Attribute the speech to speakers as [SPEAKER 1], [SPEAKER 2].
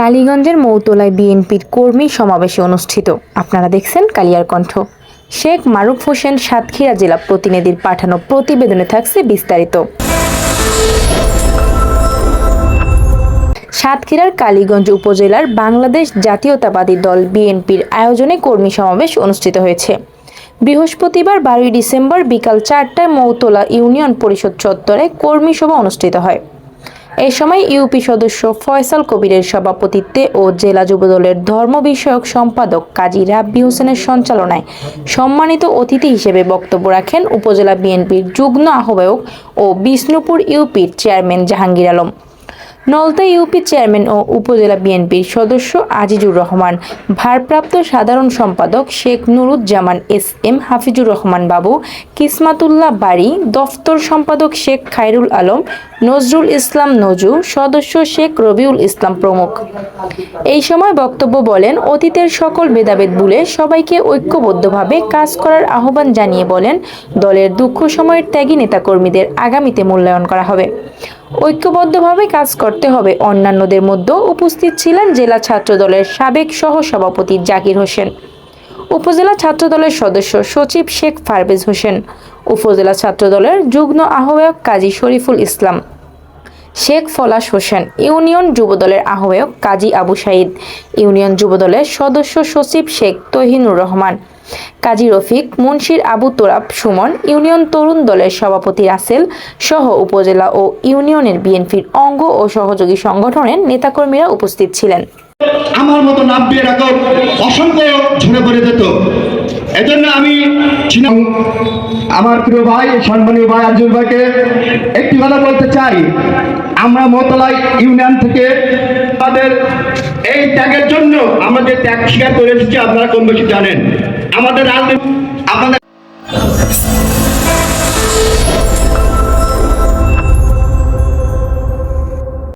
[SPEAKER 1] কালীগঞ্জের মৌতলায় বিএনপির কর্মী সমাবেশে অনুষ্ঠিত। আপনারা দেখছেন কালিয়ার কণ্ঠ। শেখ মারুফ হোসেন সাতক্ষীরা জেলা প্রতিনিধির পাঠানো প্রতিবেদনে থাকছে বিস্তারিত। সাতক্ষীরার কালীগঞ্জ উপজেলার বাংলাদেশ জাতীয়তাবাদী দল বিএনপির আয়োজনে কর্মী সমাবেশ অনুষ্ঠিত হয়েছে। বৃহস্পতিবার বারোই ডিসেম্বর বিকাল চারটায় মৌতলা ইউনিয়ন পরিষদ চত্বরে কর্মী সভা অনুষ্ঠিত হয়। এ সময় ইউপি সদস্য ফয়সাল কবিরের সভাপতিত্বে ও জেলা যুবদলের ধর্ম বিষয়ক সম্পাদক কাজী রাব্বি হোসেনের সঞ্চালনায় সম্মানিত অতিথি হিসেবে বক্তব্য রাখেন উপজেলা বিএনপির যুগ্ম আহ্বায়ক ও বিষ্ণুপুর ইউপির chairman Jahangir Alam. Nalta UP chairman ও উপজেলা বিএনপির সদস্য আজিজুর রহমান, ভারপ্রাপ্ত সাধারণ সম্পাদক শেখ নুরুজ্জামান এস এম হাফিজুর রহমান বাবু, কিসমাতুল্লাহ বাড়ি দফতর সম্পাদক শেখ খায়রুল আলম, নজরুল ইসলাম নজু, সদস্য শেখ রবিউল ইসলাম প্রমুখ। এই সময় বক্তব্য বলেন, অতীতের সকল ভেদাভেদ ভুলে সবাইকে ঐক্যবদ্ধভাবে কাজ করার আহ্বান জানিয়ে বলেন, দলের দুঃখ সময়ের ত্যাগী নেতাকর্মীদের আগামীতে মূল্যায়ন করা হবে। ঐক্যবদ্ধভাবে কাজ করতে হবে। অন্যান্যদের মধ্যেও উপস্থিত ছিলেন জেলা ছাত্রদলের সাবেক সহসভাপতি জাকির হোসেন, উপজেলা ছাত্রদলের সদস্য সচিব শেখ ফারবেজ হোসেন, উপজেলা ছাত্রদলের যুগ্ম আহ্বায়ক কাজী শরীফুল ইসলাম। শেখ ফলাশ হোসেন, ইউনিয়ন যুবদলের আহ্বায়ক কাজী আবু সাইদ, ইউনিয়ন যুবদলের সদস্য সচিব শেখ তহিনুর রহমান, কাজী রফিক, মুন্সির আবু তোরাব সুমন, ইউনিয়ন তরুণ দলের সভাপতি রাসেল সহ উপজেলা ও ইউনিয়নের বিএনপির অঙ্গ ও সহযোগী সংগঠনের নেতাকর্মীরা উপস্থিত ছিলেন।
[SPEAKER 2] আমার মতো নাম দিয়ে রাখো, অসংখ্য ঝরে পড়ে যেত। এজন্য আমি আমার প্রিয় ভাই, সম্মানীয় ভাই আর্জুন ভাইকে একটি কথা বলতে চাই। আমরা মোতলাই ইউনিয়ন থেকে তাদের এই ত্যাগের জন্য আমাদের ত্যাগ স্বীকার করে এসেছি, আপনারা কম বেশি জানেন। আমাদের রাজনীতি আপনাদের